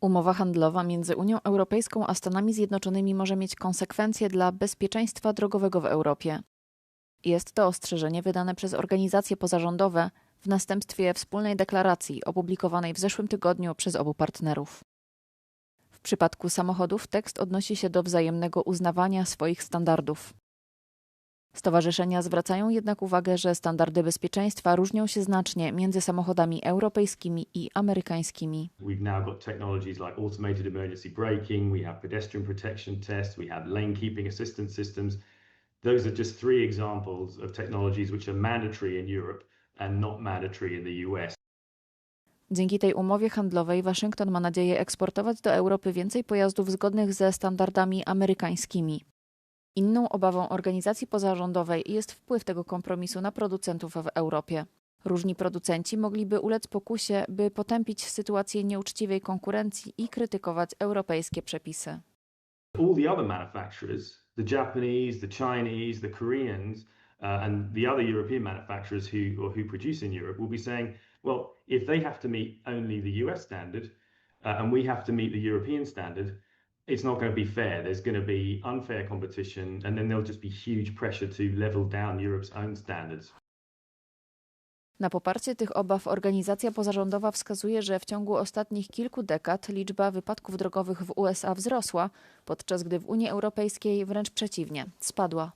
Umowa handlowa między Unią Europejską a Stanami Zjednoczonymi może mieć konsekwencje dla bezpieczeństwa drogowego w Europie. Jest to ostrzeżenie wydane przez organizacje pozarządowe w następstwie wspólnej deklaracji opublikowanej w zeszłym tygodniu przez obu partnerów. W przypadku samochodów tekst odnosi się do wzajemnego uznawania swoich standardów. Stowarzyszenia zwracają jednak uwagę, że standardy bezpieczeństwa różnią się znacznie między samochodami europejskimi i amerykańskimi. Those are just three examples of technologies which are mandatory in Europe and not mandatory in the US. Dzięki tej umowie handlowej Waszyngton ma nadzieję eksportować do Europy więcej pojazdów zgodnych ze standardami amerykańskimi. Inną obawą organizacji pozarządowej jest wpływ tego kompromisu na producentów w Europie. Różni producenci mogliby ulec pokusie, by potępić sytuację nieuczciwej konkurencji i krytykować europejskie przepisy. All the other manufacturers, the Japanese, the Chinese, the Koreans, uh, and the other European manufacturers who or who produce in Europe will be saying, well, if they have to meet only the US standard uh, and we have to meet the European standard, it's not going to be fair. There's going to be unfair competition, and then there'll just be huge pressure to level down Europe's own standards. Na poparcie tych obaw organizacja pozarządowa wskazuje, że w ciągu ostatnich kilku dekad liczba wypadków drogowych w USA wzrosła, podczas gdy w Unii Europejskiej wręcz przeciwnie spadła.